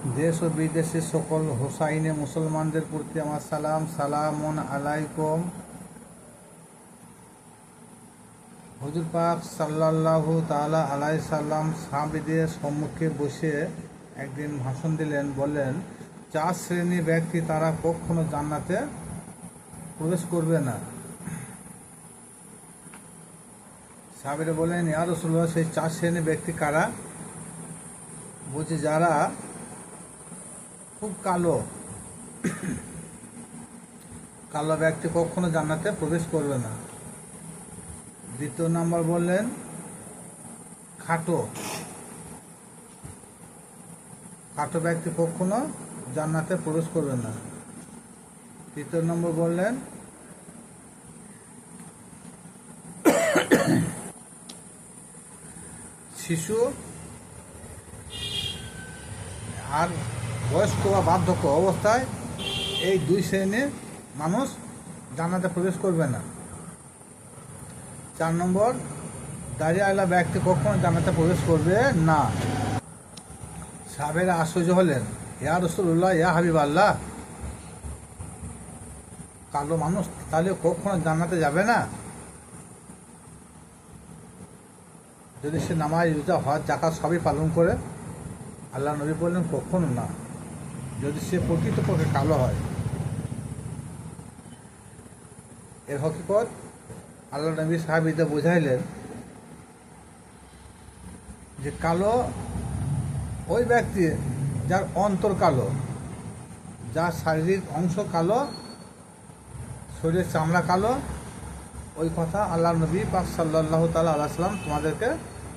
দেশ ও বিদেশের সকল হোসাইনে মুসলমানদের প্রতি আমার সালাম, সালামন আলাইকুম। হজুর পাক সাল্লাল্লাহু তাআলা আলাই সাল্লাম সাহাবিদের সম্মুখে বসে একদিন ভাষণ দিলেন, বললেন, চার শ্রেণি ব্যক্তি তারা কখনো জান্নাতে প্রবেশ করবে না। সাহাবিরা বললেন, ইয়া রাসূলুল্লাহ, সেই চার শ্রেণি ব্যক্তি কারা? বলছে, যারা খুব কালো। কালো ব্যক্তি কখনো জান্নাতে প্রবেশ করবে না। দ্বিতীয় নাম্বার বললেন, খাটো। খাটো ব্যক্তি কখনো জান্নাতে প্রবেশ করবে না। তৃতীয় নম্বর বললেন, শিশু আর বয়স্ক বা বার্ধক্য অবস্থায় এই দুই শ্রেণির মানুষ জান্নাতে প্রবেশ করবে না। চার নম্বর, দাঁড়িয়ে আলা ব্যক্তি কখনো জান্নাতে প্রবেশ করবে না। সাবেরা আশ্চর্য হলেন, ইয়া রসুল্লাহ ইয়া হাবিব আল্লাহ কালো মানুষ তাহলে কখনো জান্নাতে যাবে না? যদি সে নামাজ রোজা, হজ জাকাত সবই পালন করে, আল্লাহ নবী বললেন, কখনো না। যদি সে প্রকৃতপক্ষে কালো হয়, এর হকিকত আল্লাহ নবী সাহাবিদে বোঝাইলেন যে কালো ওই ব্যক্তি যার অন্তর কালো, যার শারীরিক অংশ কালো, শরীরের চামড়া কালো, ওই কথা আল্লাহ নবী পাক সাল্লাহ তাল্লাহ সাল্লাম তোমাদেরকে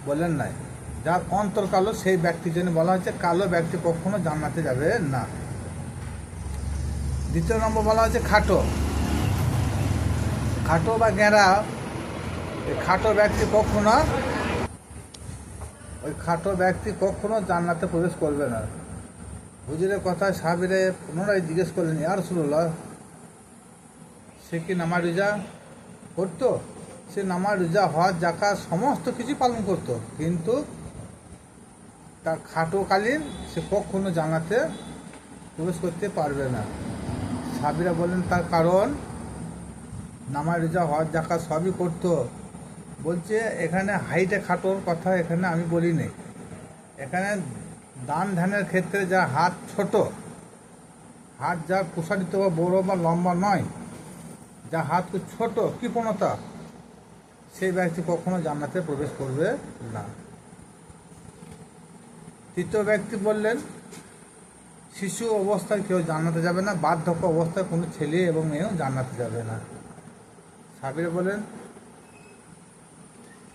বলেন নাই। যার অন্তর কালো, সেই ব্যক্তির জন্য বলা হয়েছে, কালো ব্যক্তি কখনো জান্নাতে যাবে না। দ্বিতীয় নম্বর বলা হয়েছে, খাটো। খাটো বা গেঁড়া খাটো ব্যক্তি কখনো, ওই খাটো ব্যক্তি কখনো জান্নাতে প্রবেশ করবে না। হুজুরের কথা সাহাবিরে পুনরায় জিজ্ঞেস করলেন ইয়ার সুল্লাহ সে কি নামাজ রোজা করতো? সে নামাজ রোজা, হজ জাকা সমস্ত কিছু পালন করত। কিন্তু তার খাটোকালীন সে কখনো জানাতে প্রবেশ করতে পারবে না। সাবিরা বলেন, তার কারণ নামাজ রোজা হজ জাকা সবই করতো। বলছে, এখানে হাইটে খাটোর কথা এখানে আমি বলি নি এখানে দান ধ্যানের ক্ষেত্রে যা হাত ছোট, হাত যা প্রসারিত বা বড় বা লম্বা নয়, যা হাত ছোট, কৃপণতা, সেই ব্যক্তি কখনো জান্নাতে প্রবেশ করবে না। তৃতীয় ব্যক্তি বললেন, শিশু অবস্থায় কেউ জান্নাতে যাবে না, বার্ধক্য অবস্থায় কোনো ছেলে এবং মেয়েও জান্নাতে যাবে না। সাবির বলেন,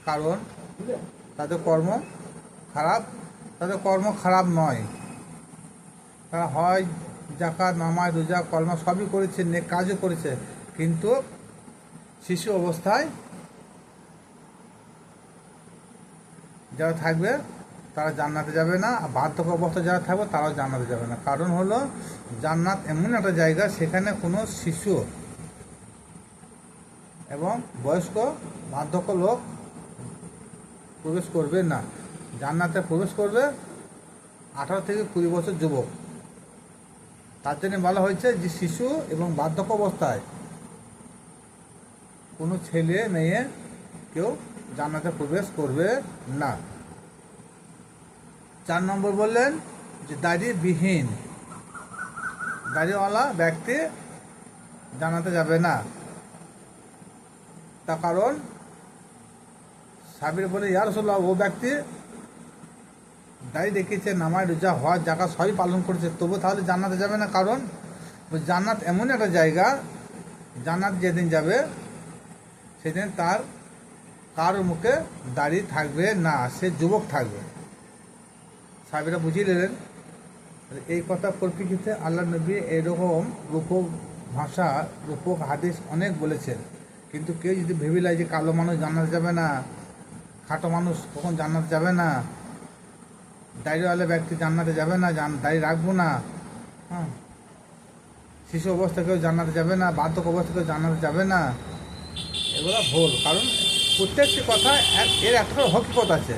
কারণ তাদের কর্ম খারাপ, তাদের কর্ম খারাপ নয়। তারা হয়, জাকাত, নামাজ, রোজা কর্ম সবই করেছে নে কাজও করেছে, কিন্তু শিশু অবস্থায় যারা থাকবে তারা জান্নাতে যাবে না, আর বার্ধক্য অবস্থা যারা থাকবে তারাও জান্নাতে যাবে না। কারণ হলো, জান্নাত এমন একটা জায়গা, সেখানে কোনো শিশু এবং বয়স্ক বার্ধক্য লোক প্রবেশ করবে না। জান্নাতে প্রবেশ করবে আঠারো থেকে কুড়ি বছর যুবক। তার জন্য বলা হয়েছে যে, শিশু এবং বার্ধক্য অবস্থায় কোনো ছেলে মেয়ে কেউ জান্নাতে প্রবেশ করবে না। চার নম্বর বললেন যে দাড়িবিহীন। দাড়িওয়ালা ব্যক্তি জানাতে যাবে না। তার কারণ সাবির বলে ইয়ার রসল্লাহ ও ব্যক্তি দাড়ি দেখিয়েছে, নামায় রোজা হওয়ার জায়গা সবই পালন করেছে, তবু তাহলে জান্নাতে যাবে না? কারণ জান্নাত এমন একটা জায়গা, জান্নাত যেদিন যাবে, সেদিন তার কারোর মুখে দাড়ি থাকবে না, সে যুবক থাকবে। সাহেবেরা বুঝিয়ে নিলেন এই কথা পরিপ্রেক্ষিতে আল্লাহ নবী এরকম রূপক ভাষা, রূপক হাদিস অনেক বলেছেন। কিন্তু কেউ যদি ভেবে যে কালো মানুষ জান্নাতে যাবে না, খাটো মানুষ কখন জান্নাতে যাবে না, দাড়িওয়ালা ব্যক্তি জান্নাতে যাবে না দাড়ি রাখব না হ্যাঁ শিশু অবস্থা কেউ জান্নাতে যাবে না বার্ধক অবস্থা কেউ জান্নাতে যাবে না, এগুলো ভুল। কারণ প্রত্যেকটি কথা এর একটা হকিকত আছে।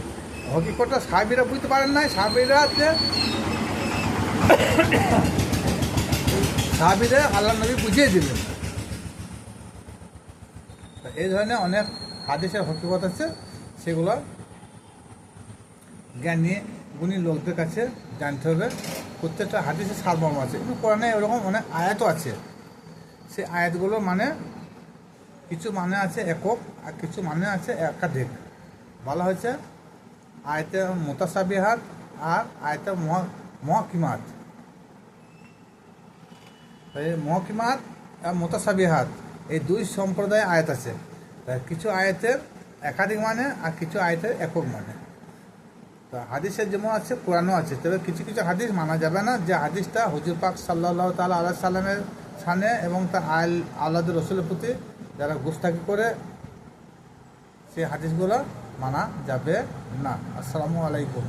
হকিকতটা সাহাবিরা বুঝতে পারেন নাই, সাহাবিরা যে সাহাবিদের আল্লাহ নবী বুঝিয়ে দিলেন। এই ধরনের অনেক হাদিসের হকিকত আছে, সেগুলো জ্ঞানী, গুণী লোকদের কাছে জানতে হবে। প্রত্যেকটা হাদিসের সারমর্ম আছে, কিন্তু কোরআনে এরকম অনেক আয়াতও আছে। সেই আয়াতগুলো মানে কিছু মানে আছে একক, আর কিছু মানে আছে একাধিক। বলা হয়েছে আয়তে মোতাসাবিহাত আর আয়তে মহ মহকিমাত। মহকিমাত আর মোতাসাবিহাত, এই দুই সম্প্রদায় আয়াত আছে। কিছু আয়াতের একাধিক মানে আর কিছু আয়াতের একক মানে। তো হাদিসের যেমন আছে, কোরআনও আছে, তবে কিছু কিছু হাদিস মানা যাবে না। যে হাদিসটা হুজুর পাক সাল্লাহ তাল আল্লাহ সাল্লামের সানে এবং তার আল আল্লাহ রসুলের প্রতি যারা গুস্তাকি করে, সেই হাদিসগুলো মানা যাবে না। আসসালামু আলাইকুম।